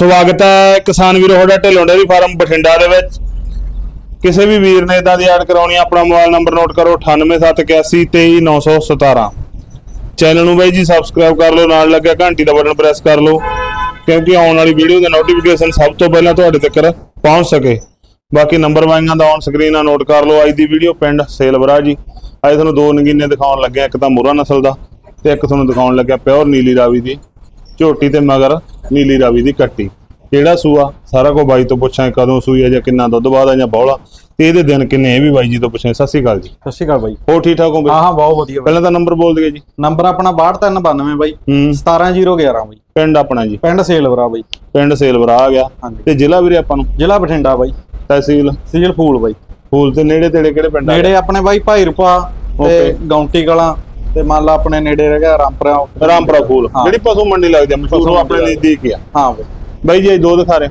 ਸਵਾਗਤ ਹੈ ਕਿਸਾਨ ਵੀਰੋ, ਤੁਹਾਡਾ ਢਿੱਲੋਂ ਡੇਅਰੀ ਫਾਰਮ ਬਠਿੰਡਾ ਦੇ ਵਿੱਚ। ਕਿਸੇ ਵੀ ਵੀਰ ਨੇ ਇਦਾਂ ਦੀ ਐਡ ਕਰਾਉਣੀ ਆਪਣਾ ਮੋਬਾਈਲ ਨੰਬਰ ਨੋਟ ਕਰੋ 9871823917 ਚੈਨਲ ਨੂੰ ਬਾਈ ਜੀ ਸਬਸਕ੍ਰਾਈਬ ਕਰ ਲਓ, ਨਾਲ ਲੱਗਿਆ ਘੰਟੀ ਦਾ ਬਟਨ ਪ੍ਰੈਸ ਕਰ ਲਓ, ਕਿਉਂਕਿ ਆਉਣ ਵਾਲੀ ਵੀਡੀਓ ਦਾ ਨੋਟੀਫਿਕੇਸ਼ਨ ਸਭ ਤੋਂ ਪਹਿਲਾਂ ਤੁਹਾਡੇ ਤੱਕ ਪਹੁੰਚ ਸਕੇ। ਬਾਕੀ ਨੰਬਰ ਵਾਈਆਂ ਦਾ ਔਨ ਸਕਰੀਨ ਆ ਨੋਟ ਕਰ ਲਓ, ਅੱਜ ਦੀ ਵੀਡੀਓ ਪਿੰਡ ਸੇਲਵਰਾ ਜੀ। ਅੱਜ ਤੁਹਾਨੂੰ ਦੋ ਨਗੀਨੇ ਦਿਖਾਉਣ ਲੱਗਿਆ, ਇੱਕ ਤਾਂ ਮੁਰਾ ਨਸਲ ਦਾ ਤੇ ਇੱਕ ਤੁਹਾਨੂੰ ਦਿਖਾਉਣ ਲੱਗਿਆ ਪਿਓਰ ਨੀਲੀ ਰਾਵੀ ਦੀ। ਝੋਟੀ ਤੇ ਮਗਰ ਨੀਲੀ ਰਾਵੀ ਦੀ ਕੱਟੀ। ਕਿਹੜਾ ਸੂਆ? ਸਾਰਾ ਕੋ ਬਾਈ ਤੋਂ ਪੁੱਛਾਂ ਕਦੋਂ ਸੂਈ ਹੈ ਜਾਂ ਕਿੰਨਾ ਦੁੱਧ ਬਾਅਦ ਆ ਜਾਂ ਬੌਲਾ? ਤੇ ਇਹਦੇ ਦਿਨ ਕਿੰਨੇ ਇਹ ਵੀ ਬਾਈ ਜੀ ਤੋਂ ਪੁੱਛਾਂ। ਸਤਿ ਸ਼੍ਰੀ ਅਕਾਲ ਜੀ। ਸਤਿ ਸ਼੍ਰੀ ਅਕਾਲ ਬਾਈ। ਹੋ ਠੀਕ ਠਾਕ ਹੋ ਬਈ? ਹਾਂ ਬਹੁਤ ਵਧੀਆ ਬਾਈ। ਪਹਿਲਾਂ ਤਾਂ ਨੰਬਰ ਬੋਲ ਦਿਓ ਜੀ। ਨੰਬਰ ਆਪਣਾ 6292 ਬਾਈ। ਹੂੰ। 17011 ਬਾਈ। ਪਿੰਡ ਆਪਣਾ ਜੀ। ਪਿੰਡ ਸੇਲਵਰਾ ਬਾਈ। ਪਿੰਡ ਸੇਲਵਰਾ ਆ ਗਿਆ। ਹਾਂਜੀ। ਤੇ ਜ਼ਿਲ੍ਹਾ ਵੀਰੇ ਆਪਾਂ ਨੂੰ? ਜ਼ਿਲ੍ਹਾ ਬਠਿੰਡਾ ਬਾਈ। ਤਹਿਸੀਲ? ਸੀਲ ਫੂਲ ਬਾਈ। ਫੂਲ ਤੇ ਨੇੜੇ ਤੇੜੇ ਕਿਹੜੇ ਪਿੰਡ ਆ? ਨੇੜੇ ਆਪਣੇ ਬਾਈ ਭਾਈ ਰੁਪਾ ਤੇ Okay। ਗੌਂਟੀ ਕਲਾਂ। ਤੇ ਮੰਨ ਲਾ ਆਪਣੇ ਨੇੜੇ ਰਹਿ ਗਿਆ ਰਾਮਪੁਰਾ ਰਾਮਪੁਰਾ ਫੂਲ ਹਾਂ। ਜਿਹੜੀ ਪਸ਼ੂ ਮੰਡੀ ਲੱਗਦੀ ਆ ਪਸ਼ੂ ਆਪਣੇ ਮੰਡੀ ਨਜ਼ਦੀਕ ਹੀ ਆ। ਹਾਂ ਬਾਈ। ਬਾਈ ਜੀ ਇਹ ਦੋ ਦਿਖਾ ਰਹੇ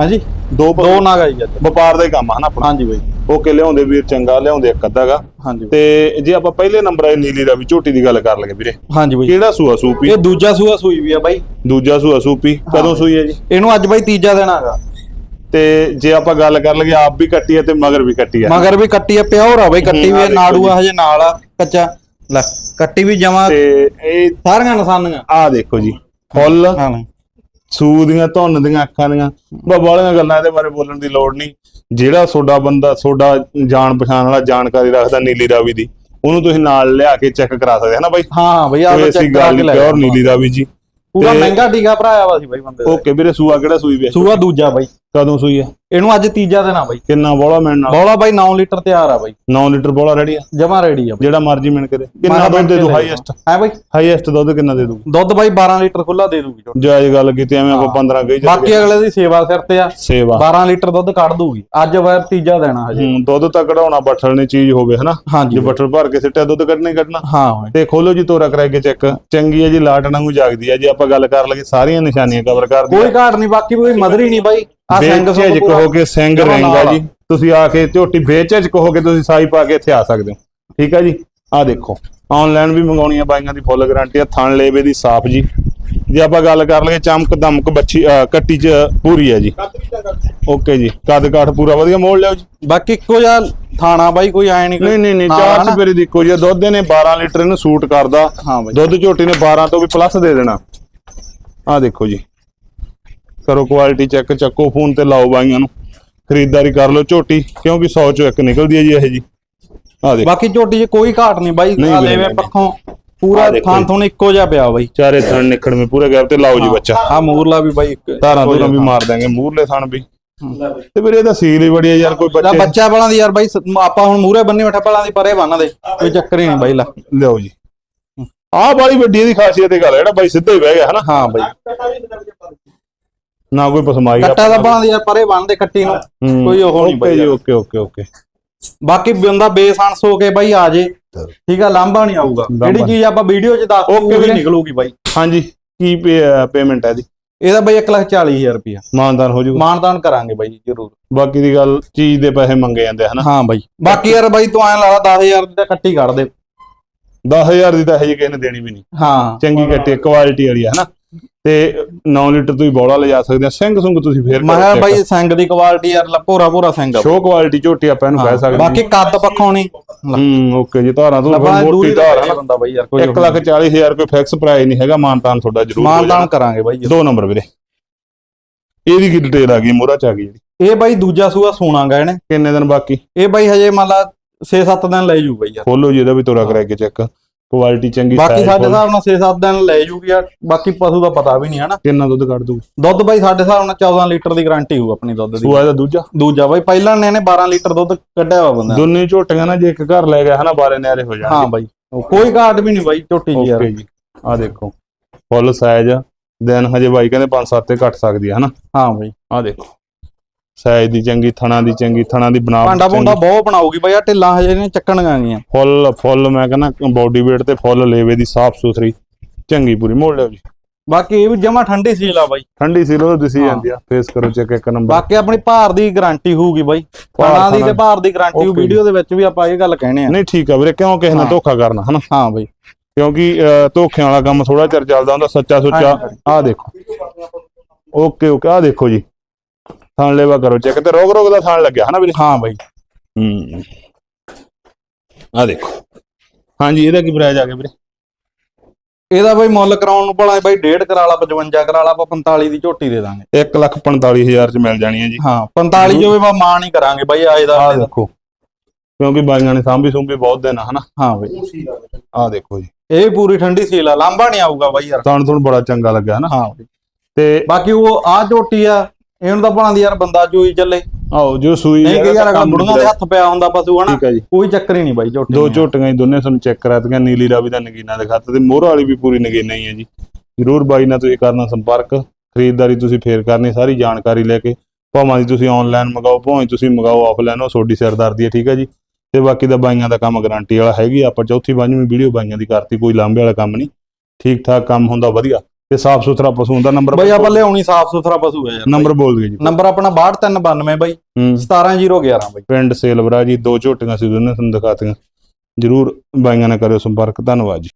ਹਾਂਜੀ। ਦੋ ਪਸ਼ੂ- ਦੋ ਨਾਗਾ ਜੀ ਅੱਜ। ਵਪਾਰ ਦਾ ਹੀ ਕੰਮ ਆ ਹਨਾ ਆਪਣਾ? ਹਾਂਜੀ ਬਾਈ। ਓਕੇ ਲਿਆਉਂਦੇ ਵੀਰ ਚੰਗਾ ਲਿਆਉਂਦੇ ਇੱਕ ਅੱਧਾਗਾ ਹਾਂਜੀ ਤੇ ਜੇ ਆਪਾਂ ਪਹਿਲੇ ਨੰਬਰ ਆਏ ਨੀਲੀ ਰਾਵੀ ਝੋਟੀ ਦੀ ਗੱਲ ਕਰ ਲਗੇ ਵੀਰੇ। ਹਾਂਜੀ ਬਾਈ। ਕਿਹੜਾ ਸੂਆ ਸੂਪੀ? ਇਹ ਦੂਜਾ ਸੂਆ ਸੂਈ ਵੀ ਆ ਬਾਈ। ਦੂਜਾ ਸੂਆ ਸੂਪੀ। ਕਦੋਂ ਸੂਈ ਹੈ ਜੀ? ਇਹਨੂੰ ਅੱਜ ਬਾਈ ਤੀਜਾ ਦਿਨ ਹੈਗਾ ਤੇ ਜੇ ਆਪਾਂ ਗੱਲ ਕਰ ਲਈਏ ਆਪ ਵੀ ਕੱਟੀ ਹੈ ਤੇ ਮਗਰ ਵੀ ਕੱਟੀ ਹੈ ਮਗਰ ਵੀ ਕੱਟੀ ਆ ਪਿਓਰ ਆ ਬਾਈ ਕੱਟੀ ਵੀ ਆ, ਨਾੜੂ ਆ। ਹਜੇ ਨਾਲ ਆ ਕੱਚਾ। ਲੈ ਕੱਟੀ ਵੀ ਜਮਾ ਤੇ ਇਹ ਸਾਰੀਆਂ ਨਿਸ਼ਾਨੀਆਂ। ਆ ਦੇਖੋ ਜੀ ਫੁੱਲ ਹਾਂ ਸੂ ਦੀਆਂ ਧੁੰਨ ਦੀਆਂ ਅੱਖਾਂ ਦੀਆਂ ਬਾਲੀਆਂ ਗੱਲਾਂ ਇਹਦੇ ਬਾਰੇ ਬੋਲਣ ਦੀ ਲੋੜ ਨਹੀਂ। ਜਿਹੜਾ ਤੁਹਾਡਾ ਬੰਦਾ ਤੁਹਾਡਾ ਜਾਣ ਪਛਾਣ ਵਾਲਾ ਜਾਣਕਾਰੀ ਰੱਖਦਾ ਨੀਲੀ ਰਾਵੀ ਦੀ ਉਹਨੂੰ ਤੁਸੀਂ ਨਾਲ ਲਿਆ ਕੇ ਚੈੱਕ ਕਰਾ ਸਕਦੇ ਹੋ ਨਾ ਬਾਈ? ਹਾਂ ਬਈ ਆ ਕੋਈ ਚੈੱਕ ਕਰਾ ਕੇ ਲੈ ਪਿਓਰ ਨੀਲੀ ਰਾਵੀ ਜੀ। ਪੂਰਾ ਮਹਿੰਗਾ ਟੀਕਾ ਭਰਾਇਆ ਵਾ ਸੀ ਬਾਈ ਬੰਦੇ ਦਾ। ਓਕੇ ਵੀਰੇ ਸੂਆ ਕਿਹੜਾ ਸੂਈ ਵੀ ਸੂਆ ਦੂਜਾ ਬਾਈ। ਕਦੋਂ ਸੂਈ ਹੈ ਇਹਨੂੰ ਅੱਜ ਤੀਜਾ ਦਿਨ ਆ ਬਾਈ। ਕਿੰਨਾ ਬੋਲਾ ਮਿਲਣ ਨਾਲ? ਬੌਲਾ ਬਾਈ 9 ਲੀਟਰ ਤਿਆਰ ਆ ਬਾਈ। 9 ਲੀਟਰ ਬੋਲਾ ਰੈਡੀ ਆ? ਜਮਾ ਰੈਡੀ ਆ ਬਾਈ। ਜਿਹੜਾ ਮਰਜ਼ੀ ਮਿਣ ਕੇ ਦੇ ਕਿੰਨਾ ਦੁੱਧ ਦੇ ਦੂ? ਹਾਈਐਸਟ ਹੈ ਬਾਈ? ਹਾਈਐਸਟ ਦੁੱਧ ਕਿੰਨਾ ਦੇ ਦੂ? ਦੁੱਧ ਬਾਈ 12 ਲੀਟਰ ਖੁੱਲਾ ਦੇ ਦੂਗੀ ਝੋਟੀ। ਗੱਲ ਕੀਤੀ ਐਵੇਂ ਆਪਾਂ 15 ਕਹੀ ਬਾਕੀ ਚੱਲੇ ਅਗਲੇ ਦੀ ਸੇਵਾ ਸਿਰ ਤੇ ਆ। ਸੇਵਾ। 12 ਲੀਟਰ ਦੁੱਧ ਕੱਢ ਦੂਗੀ। ਅੱਜ ਵਾਰ ਤੀਜਾ ਆ ਹਜੇ। ਹੂੰ ਦੁੱਧ ਤਾਂ ਕਢਾਉਣਾ ਬੱਠਲ ਨੇ ਚੀਜ਼ ਹੋਵੇ ਹਨਾ? ਹਾਂਜੀ। ਜੇ ਬੱਠਲ ਭਰ ਕੇ ਸਿੱਟਿਆ ਦੁੱਧ ਕੱਢਣਾ ਹੀ ਕੱਢਣਾ। ਹਾਂ ਬਾਈ। ਤੇ ਖੋਲੋ ਜੀ ਤੋਰਾ ਕਰਾਏ ਕੇ ਚੈੱਕ। ਚੰਗੀ ਹੈ ਜੀ ਲਾਟ ਵਾਂਗੂ ਜਾਗਦੀ ਹੈ ਜੇ। ਆਪਾਂ ਗੱਲ ਕਰ ਲਈਏ ਸਾਰੀਆਂ ਨਿਸ਼ਾਨੀਆਂ ਕਵਰ ਕਰਦੀ ਕੋਈ ਘਾਟ ਨਹੀਂ ਬਾਕੀ ਕੋਈ ਮਦਰੀ ਨਹੀਂ ਬਾਈ। ਆ ਸਿੰਘ ਸੁੰਗ ਬੇਚਿਜ ਪੂਰਾ- ਕਹੋ ਕਿ ਸਿੰਘ ਆ ਆ। ਜੀ। ਤੁਸੀਂ ਆ ਕੇ ਝੋਟੀ ਬੇਚਿਜ ਕਹੋ ਕਿ ਤੁਸੀਂ ਸਾਈ ਪਾ ਕੇ ਇੱਥੇ ਆ ਸਕਦੇ ਹੋ। ਠੀਕ ਹੈ ਜੀ? ਆ ਦੇਖੋ ਆਨਲਾਈਨ ਵੀ ਮੰਗਾਉਣੀ ਆ ਬਾਈਆਂ ਦੀ ਫੁੱਲ ਗਾਰੰਟੀ ਆ ਥਣ ਲੇਵੇ ਦੀ ਸਾਫ਼ ਜੀ। ਜੇ ਆਪਾਂ ਗੱਲ ਕਰ ਲਈਏ ਚਮਕ ਦਮਕ ਬੱਚੀ ਕੱਟੀ ਚ ਪੂਰੀ ਹੈ ਜੀ। ਓਕੇ ਜੀ ਕੱਦ ਕਾਠ ਪੂਰਾ ਵਧੀਆ ਮੋੜ ਲਿਓ ਜੀ। ਬਾਕੀ ਇੱਕੋ ਜਿਹਾ ਥਾਣਾ ਬਾਈ ਕੋਈ ਆਏ ਨਹੀਂ ਨਹੀਂ ਨਹੀਂ ਨਹੀਂ ਚਾਰ? ਚਪੇਰੇ ਦੀ ਇੱਕੋ ਜਿਹਾ ਦੁੱਧ ਨੇ 12 ਲੀਟਰ ਇਹਨੂੰ ਸੂਟ ਕਰਦਾ। ਦੁੱਧ ਝੋਟੀ ਨੇ 12 ਤੋਂ ਵੀ ਪਲੱਸ ਦੇ ਦੇਣਾ। ਆ ਦੇਖੋ ਜੀ ਕਰੋ ਕੁਆਲਿਟੀ ਚੈੱਕ ਚੱਕੋ ਫੋਨ ਤੇ ਲਾਓ ਬਾਈਆਂ ਨੂੰ। ਖਰੀਦਦਾਰੀ ਕਰ ਲਓ ਝੋਟੀ ਕਿਉਂਕਿ 100 ਚੋਂ ਇੱਕ ਨਿਕਲਦੀ ਹੈ ਜੀ ਇਹ ਜੀ। ਆ ਦੇਖੋ। ਬਾਕੀ ਝੋਟੀ 'ਚ ਕੋਈ ਘਾਟ ਨਹੀਂ ਬਾਈ। ਨਹੀਂ ਆ ਵੀਰੇ, ਨਹੀਂ। ਪੱਖੋਂ ਪੂਰਾ ਆਹ ਦੇਖੋ ਥਾਂ ਜੀ। ਥੁਣ ਇੱਕੋ ਜਿਹਾ ਪਿਆ ਬਾਈ। ਚਾਰੇ ਥਣ ਨਿਕੜ ਮੇ ਪੂਰੇ ਗੈਪ ਤੇ ਲਾਓ ਜੀ ਬੱਚਾ। ਆ ਮੂਰਲਾ ਵੀ ਬਾਈ ਇੱਕ ਧਾਰਾਂ ਧੂਰਾਂ ਵੀ ਮਾਰ ਦਾਂਗੇ ਮੂਰਲੇ ਥਣ ਵੀ। ਤੇ ਵੀਰੇ ਇਹਦਾ ਸੀਲ ਹੀ ਬੜੀ ਹੈ ਯਾਰ ਕੋਈ ਬੱਚੇ ਬੱਚਾ ਬਲਾਂ ਦੀ ਯਾਰ ਬਾਈ ਸ- ਆਪਾਂ ਹੁਣ ਮੂਰੇ ਬੰਨੀ ਬੈਠਾ ਬਲਾਂ ਦੀ ਪਰੇ ਬੰਨ ਦੇ। ਕੋਈ ਚੱਕਰ ਹੀ ਨਹੀਂ ਬਾਈ ਲਾ। ਲਿਓ ਜੀ। ਆਹ ਬੜੀ ਵੱਡੀ ਇਹਦੀ ਖਾਸੀਅਤ ਇਹ ਗੱਲ ਹੈ ਜਿਹੜਾ ਬਾਈ ਸਿੱਧਾ ਹੀ ਬਹਿ ਗਿਆ ਹਨਾ? ਹਾਂ ਬਾਈ। ਨਾ ਕੋਈ ਪਸਮਾਈ ਕੱਟਾ ਦਾ ਬਲਾਂ ਦੀ ਯਾਰ ਪਰੇ ਬੰਨ ਦੇ ਕੱਟੀ ਨੂੰ। ਕੋਈ ਉਹ ਨਹੀਂ ਬਾਈ। Okay okay okay. ਬਾਕੀ ਬੰਦਾ ਬੇਸਾਂਸ ਹੋ ਕੇ ਬਾਈ ਆ ਜੇ। ਠੀਕ ਆ ਲਾਂਭਾ ਨਹੀਂ ਆਊਗਾ। ਜਿਹੜੀ ਚੀਜ਼ ਆਪਾਂ ਵੀਡੀਓ 'ਚ ਦੱਸ ਓਕੇ ਵੀਰੇ। ਨਿਕਲੂਗੀ ਬਾਈ। ਹਾਂਜੀ। ਕੀ ਪੇਮੈਂਟ ਹੈ ਇਹਦੀ? ਇਹਦਾ ਬਾਈ 140000 ਰੁਪਿਆ ਮਾਨਦਾਨ ਹੋ ਜਾਊਗਾ। ਮਾਨਦਾਨ ਕਰਾਂਗੇ ਬਾਈ ਜਰੂਰ। ਬਾਕੀ ਦੀ ਗੱਲ ਚੀਜ਼ ਦੇ ਪੈਸੇ ਮੰਗੇ ਜਾਂਦੇ ਆ, ਹਨਾ? ਹਾਂ ਬਾਈ। ਬਾਕੀ ਯਾਰ ਬਾਈ ਤੂੰ ਐਂ ਲਾ ਲਾ 10000 ਦੀ ਤਾਂ ਕੱਟੀ ਕੱਢ ਦੇ। 10000 ਦੀ ਤਾਂ ਇਹ ਕਿਸੇ ਨੇ ਦੇਣੀ ਵੀ ਨਹੀਂ। ਹਾਂ। ਚੰਗੀ ਕੱਟੀ ਕੁਆਲਿਟੀ ਵਾਲੀ ਹੈ ਹਨਾ? ਤੇ 9 ਲੀਟਰ ਤੁਸੀਂ ਬੋਲਾ ਲਿਜਾ ਸਕਦੇ ਆ ਸਿੰਘ ਸੁੰਗ ਤੁਸੀਂ ਫੇਰ ਮੈਂ ਕਿਹਾ ਬਾਈ ਸਿੰਘ ਦੀ ਕੁਆਲਿਟੀ ਯਾਰ ਭੋਰਾ ਭੋਰਾ ਸਿੰਘ ਸ਼ੋ ਕੁਆਲਿਟੀ ਝੋਟੀ ਆਪਾਂ ਇਹਨੂੰ ਕਹਿ ਸਕਦੇ ਬਾਕੀ ਕੱਦ ਪੱਖੋਂ ਨਹੀਂ ਹੂੰ ਓਕੇ ਜੀ ਧਾਰਾਂ ਤੋਂ ਮੋਟੀ ਧਾਰ ਹੈ ਬੰਦਾ ਬਾਈ ਯਾਰ ਕੋਈ 1 ਲੱਖ 40 ਹਜ਼ਾਰ ਰੁਪਏ ਫਿਕਸ ਪ੍ਰਾਈਸ ਨਹੀਂ ਹੈਗਾ ਮਾਨਤਾਨ ਤੁਹਾਡਾ ਜ਼ਰੂਰ ਜਾਣਾ। ਕਰਾਂਗੇ ਬਾਈ ਦੋ ਨੰਬਰ ਵੀਰੇ। ਇਹਦੀ ਕੀ ਡਿਟੇਲ ਆ ਗਈ ਮੋਰਾ ਚ ਆ ਗਈ ਜਿਹੜੀ। ਇਹ ਬਾਈ ਦੂਜਾ ਸੂਆ ਸੋਣਾਗਾ ਇਹਨੇ। ਕਿੰਨੇ ਦਿਨ ਬਾਕੀ? ਇਹ ਬਾਈ ਹਜੇ ਮੰਨ ਲਾ 6-7 ਦਿਨ ਲੈ ਜੂ ਬਾਈ ਯਾਰ। ਖੋਲੋ ਜੀ ਇਹਦਾ ਵੀ ਤੋਰਾ ਕਰਾ ਕੇ ਚੈੱਕ ਕੁਆਲਿਟੀ ਚੰਗੀ ਬਾਕੀ ਸਾਡੇ। ਹਿਸਾਬ ਨਾਲ 6-7 ਦਿਨ ਲੈ ਜੂਗੀ ਯਾਰ ਬਾਕੀ ਪਸ਼ੂ ਦਾ ਪਤਾ ਵੀ ਨਹੀਂ ਹਨਾ। ਕਿੰਨਾ ਦੁੱਧ ਕੱਢ ਦੂ ਦੁੱਧ ਬਾਈ ਸਾਡੇ ਹਿਸਾਬ ਨਾਲ 14 ਲੀਟਰ ਦੀ ਗਾਰੰਟੀ ਹੋਊ ਆਪਣੀ ਦੁੱਧ ਦੀ। ਸੂਆ ਇਹਦਾ ਦੂਜਾ? ਦੂਜਾ ਬਾਈ ਪਹਿਲਾਂ ਨੇ ਇਹਨੇ 12 ਲੀਟਰ ਦੁੱਧ ਕੱਢਿਆ ਵਾ ਬੰਦਾ ਦੋਨੇ ਝੋਟੀਆਂ ਨਾ ਜੇ ਇੱਕ ਘਰ ਲੈ ਗਿਆ ਹਨਾ ਬਾਰੇ ਨਿਆਰੇ ਹੋ ਜਾਣਗੇ। ਹਾਂ ਬਾਈ ਕੋਈ ਘਾਟ ਵੀ ਨਹੀਂ ਬਾਈ ਝੋਟੀ ਜੀ ਯਾਰ। ਓਕੇ ਜੀ। ਆ ਦੇਖੋ ਫੁੱਲ ਸਾਈਜ਼ ਦਿਨ ਹਜੇ ਬਾਈ ਕਹਿੰਦੇ 5-7 ਤੇ ਘਟ ਸਕਦੀ ਹੈ ਹਨਾ। ਹਾਂ ਬਾਈ। ਆ ਦੇਖੋ। ਸਾਈਜ਼ ਦੀ ਚੰਗੀ ਥਣਾ ਦੀ ਚੰਗੀ ਥਣਾ ਦੀ ਬਣਾਵਟ ਭਾਂਡਾ। ਭੁੰਡਾ ਬਹੁਤ ਬਣਾਉਗੀ ਬਾਈ ਆ ਢਿੱਲਾਂ ਹਜੇ ਨੇ ਚੱਕਣੀਆਂ ਗੀਆਂ ਫੁੱਲ ਫੁੱਲ ਮੈਂ ਕਹਿੰਦਾ ਬੋਡੀ weight ਤੇ ਫੁੱਲ ਲੇਵੇ ਦੀ ਸਾਫ਼ ਸੁਥਰੀ ਚੰਗੀ ਪੂਰੀ ਮੋੜ ਲਿਓ ਜੀ। ਬਾਕੀ ਇਹ ਵੀ ਜਮਾ ਠੰਡੀ ਸੀਲ ਆ ਬਾਈ। ਠੰਡੀ ਸੀ ਲੋ ਦਿਸੀ। ਜਾਂਦੀ ਆ ਫੇਸ ਕਰੋ ਚੈੱਕ ਇੱਕ ਨੰਬਰ ਬਾਕੀ ਆਪਣੀ ਭਾਰ ਦੀ ਗਾਰੰਟੀ ਹੋਊਗੀ ਬਾਈ। ਪਾਣਾ ਦੀ ਤੇ। ਭਾਰ ਦੀ ਗਾਰੰਟੀ Okay ਵੀਡੀਓ ਦੇ ਵਿੱਚ ਵੀ ਆਪਾਂ ਇਹ ਗੱਲ ਕਹਿਣੇ ਆ। ਨਹੀਂ ਠੀਕ ਆ ਵੀਰੇ ਕਿਉਂ ਕਿਸੇ ਨਾਲ। ਧੋਖਾ ਕਰਨਾ ਹਨਾ? ਹਾਂ ਬਾਈ। ਕਿਉਂਕਿ ਧੋਖਿਆਂ ਵਾਲਾ ਕੰਮ ਥੋੜਾ ਚਿਰ ਚੱਲਦਾ ਹੁੰਦਾ ਸੱਚਾ ਸੁੱਚਾ। ਹਾਂਜੀ। ਆ ਦੇਖੋ। ਓਕੇ ਓਕੇ ਆ ਦੇਖੋ ਜੀ। ਥਣ ਲੈਵਾ ਕਰੋ ਚੈੱਕ ਤੇ ਰੋਗ ਰੋਗ ਦਾ ਥਣ ਲੱਗਿਆ ਹਨਾ ਵੀਰੇ? ਹਾਂ ਬਾਈ। ਹੂੰ। ਆ ਦੇਖੋ। ਹਾਂਜੀ ਇਹਦਾ ਕੀ ਪ੍ਰਾਈਸ ਆ ਗਿਆ ਵੀਰੇ? ਇਹਦਾ ਬਾਈ ਮੁੱਲ ਕਰਾਉਣ ਨੂੰ ਭਲਾ ਬਾਈ 1.5 ਕਰਾ ਲਾ 55 ਕਰਾ ਲਾ ਆਪਾਂ 45 ਦੀ ਝੋਟੀ ਦੇ ਦਾਂਗੇ। 145000 ਚ ਮਿਲ ਜਾਣੀ ਹੈ ਜੀ। ਹਾਂ 45 ਜੋ ਵੀ ਆਪਾਂ ਮਾਂ ਨਹੀਂ ਕਰਾਂਗੇ ਬਾਈ ਆਏ ਦਾ ਆ ਦੇਖੋ। ਕਿਉਂਕਿ ਬਾਈਆਂ ਨੇ ਸਾਂਭੀ ਸੁੰਭੀ ਬਹੁਤ ਦੇਣਾ ਹਨਾ? ਹਾਂ ਬਾਈ। ਆ ਦੇਖੋ ਜੀ। ਇਹ ਪੂਰੀ ਠੰਡੀ ਸੀਲ ਆ ਲਾਂਭਾ ਨਹੀਂ ਆਊਗਾ ਬਾਈ ਯਾਰ। ਤੁਹਾਨੂੰ ਤੁਹਾਨੂੰ ਬੜਾ ਚੰਗਾ ਲੱਗਾ ਹਨਾ? ਹਾਂ ਤੇ ਬਾਕੀ ਉਹ ਆ ਝੋਟੀ ਆ ਇਹਨੂੰ ਤਾਂ ਭਾਂਦੀ ਯਾਰ ਬੰਦਾ ਚੋਈ ਚੱਲੇ। ਆਓ ਜੋ ਸੂਈ ਨਹੀਂ ਕਿ ਯਾਰ ਅਗਲਾ ਬੁੜੀਆਂ ਦੇ ਹੱਥ ਪਿਆ ਹੁੰਦਾ ਪਸ਼ੂ ਹਨਾ? ਠੀਕ ਜੀ। ਕੋਈ ਚੱਕਰ ਹੀ ਨਹੀਂ ਬਾਈ ਝੋਟੀ ਦੋ। ਝੋਟੀਆਂ ਹੀ ਦੋਨੇ ਤੁਹਾਨੂੰ ਚੈੱਕ ਕਰਾਤੀਆਂ ਨੀਲੀ ਰਾਵੀ ਦਾ ਨਗੀਨਾ ਦਿਖਾਤਾ ਤੇ ਮੋਹਰਾ ਵਾਲੀ ਵੀ ਪੂਰੀ ਨਗੀਨਾ ਹੀ ਹੈ ਜੀ। ਜਰੂਰ ਬਾਈ ਨਾਲ ਤੁਸੀਂ ਕਰਨਾ ਸੰਪਰਕ ਖਰੀਦਦਾਰੀ ਤੁਸੀਂ ਫੇਰ ਕਰਨੀ ਸਾਰੀ ਜਾਣਕਾਰੀ ਲੈ ਕੇ। ਭਾਵੇਂ ਦੀ ਤੁਸੀਂ ਆਨਲਾਈਨ ਮੰਗਾਓ ਭਾਵੇਂ ਤੁਸੀਂ ਮੰਗਾਓ ਆਫਲਾਈਨ ਉਹ ਤੁਹਾਡੀ ਸਿਰਦਰਦੀ ਹੈ ਠੀਕ ਹੈ ਜੀ। ਤੇ ਬਾਕੀ ਦਾ ਬਾਈਆਂ ਦਾ ਕੰਮ ਗਾਰੰਟੀ ਵਾਲਾ ਹੈਗੀ ਆਪਾਂ ਚੌਥੀ ਪੰਜਵੀਂ ਵੀਡੀਓ ਬਾਈਆਂ ਦੀ ਕਰਤੀ ਕੋਈ ਲਾਂਬੇ ਵਾਲਾ ਕੰਮ ਨਹੀਂ। ਠੀਕ ਠਾਕ ਕੰਮ ਹੁੰਦਾ ਵਧੀਆ। ਤੇ ਸਾਫ਼ ਸੁਥਰਾ ਪਸ਼ੂ ਹੁੰਦਾ ਨੰਬਰ ਬਾਈ ਆਪਾਂ ਲਿਆਉਣੀ ਸਾਫ਼ ਸੁਥਰਾ ਪਸ਼ੂ ਹੈ ਯਾਰ ਨੰਬਰ ਬੋਲ ਦਿਓ ਜੀ। ਨੰਬਰ ਆਪਣਾ 6292 ਬਾਈ। ਹੂੰ। 17011 ਬਾਈ। ਪਿੰਡ ਸੇਲਵਰਾ ਜੀ ਦੋ ਝੋਟੀਆਂ ਸੀ ਦੋਨੇ ਤੁਹਾਨੂੰ ਦਿਖਾਤੀਆਂ ਜਰੂਰ ਬਾਈਆਂ ਨਾਲ ਕਰਿਓ ਸੰਪਰਕ ਧੰਨਵਾਦ ਜੀ।